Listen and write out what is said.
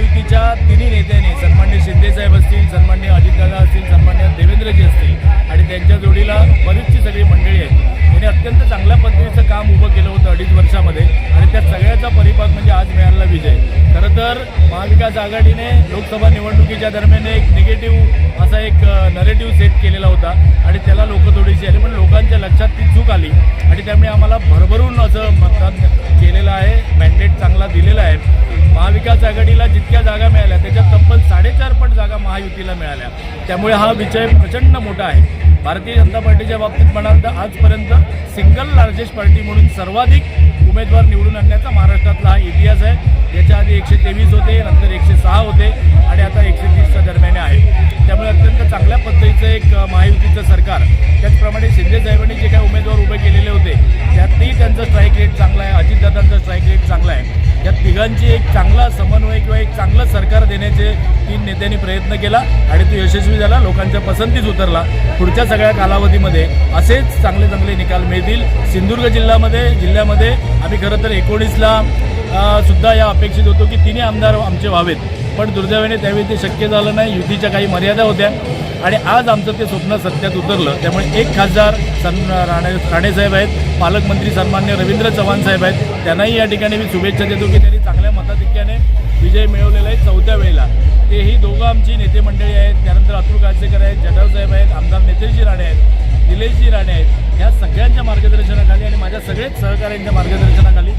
महायुतीच्या तिन्ही नेत्यांनी सन्मान्य शिंदेसाहेब असतील सन्मान्य अजितदादा असतील सन्मान्य देवेंद्रजी असतील आणि त्यांच्या जोडीला बरीचशी सगळी मंडळी आहेत. त्यांनी अत्यंत चांगल्या पद्धतीचं काम उभं केलं होतं अडीच वर्षामध्ये आणि त्या सगळ्याचा परिपाक म्हणजे आज मिळालेला विजय. खरं तर महाविकास आघाडीने लोकसभा निवडणुकीच्या दरम्यान एक निगेटिव्ह असा एक नरेटिव्ह सेट केलेला होता आणि त्याला लोक थोडीशी आली. पण लोकांच्या लक्षात ती चूक आली आणि त्यामुळे आम्हाला भरभरून असं मतदान केलेलं आहे मॅन्डेट चांगला दिलेला आहे. महाविकास आघाडीला जितक्या जागा मिळाल्या त्याच्यात तब्बल साडेचार पट जागा महायुतीला मिळाल्या. त्यामुळे हा विजय प्रचंड मोठा आहे. भारतीय जनता पार्टीच्या बाबतीत म्हणाल तर आजपर्यंत सिंगल लार्जेस्ट पार्टी म्हणून सर्वाधिक उमेदवार निवडून आणण्याचा महाराष्ट्रातला हा इतिहास आहे. याच्या आधी एकशे तेवीस होते नंतर एकशे सहा होते आणि आता एकशे तीसच्या दरम्यान आहे. त्यामुळे अत्यंत चांगल्या पद्धतीचं एक महायुतीचं सरकार त्याचप्रमाणे शिंदे साहेबांनी जे काही उमेदवार उभे केलेले होते त्यातही त्यांचं स्ट्राईक रेट चांगला आहे अजितदादांचा स्ट्राईक रेट चांगला आहे. तिघांची एक चांगला समन्वय किंवा एक चांगलं सरकार देण्याचे तीन नेत्यांनी प्रयत्न केला आणि तो यशस्वी झाला. लोकांच्या पसंतीच उतरला. पुढच्या सगळ्या कालावधीमध्ये असेच चांगले चांगले निकाल मिळतील. सिंधुदुर्ग जिल्ह्यामध्ये जिल्ह्यामध्ये आम्ही खरं तर एकोणीसला सुद्धा या अपेक्षित होतो की तिन्ही आमदार आमचे व्हावेत. पण दुर्दैवाने त्यावेळी ते शक्य झालं नाही. युतीच्या काही मर्यादा होत्या. आणि आज आमचं ते स्वप्न सत्यात उतरलं. त्यामुळे एक खासदार सन राणे राणेसाहेब आहेत. पालकमंत्री सन्मान्य रवींद्र चव्हाण साहेब आहेत. त्यांनाही या ठिकाणी मी शुभेच्छा देतो की त्यांनी चांगल्या मताधिक्याने विजय मिळवलेला आहे चौथ्या वेळेला. तेही दोघं आमची नेते मंडळी आहेत. त्यानंतर अतुल काळसेकर आहेत जटाव साहेब आहेत आमदार नितेशजी राणे आहेत निलेशजी राणे आहेत. ह्या सगळ्यांच्या मार्गदर्शनाखाली आणि माझ्या सगळ्याच सहकाऱ्यांच्या मार्गदर्शनाखाली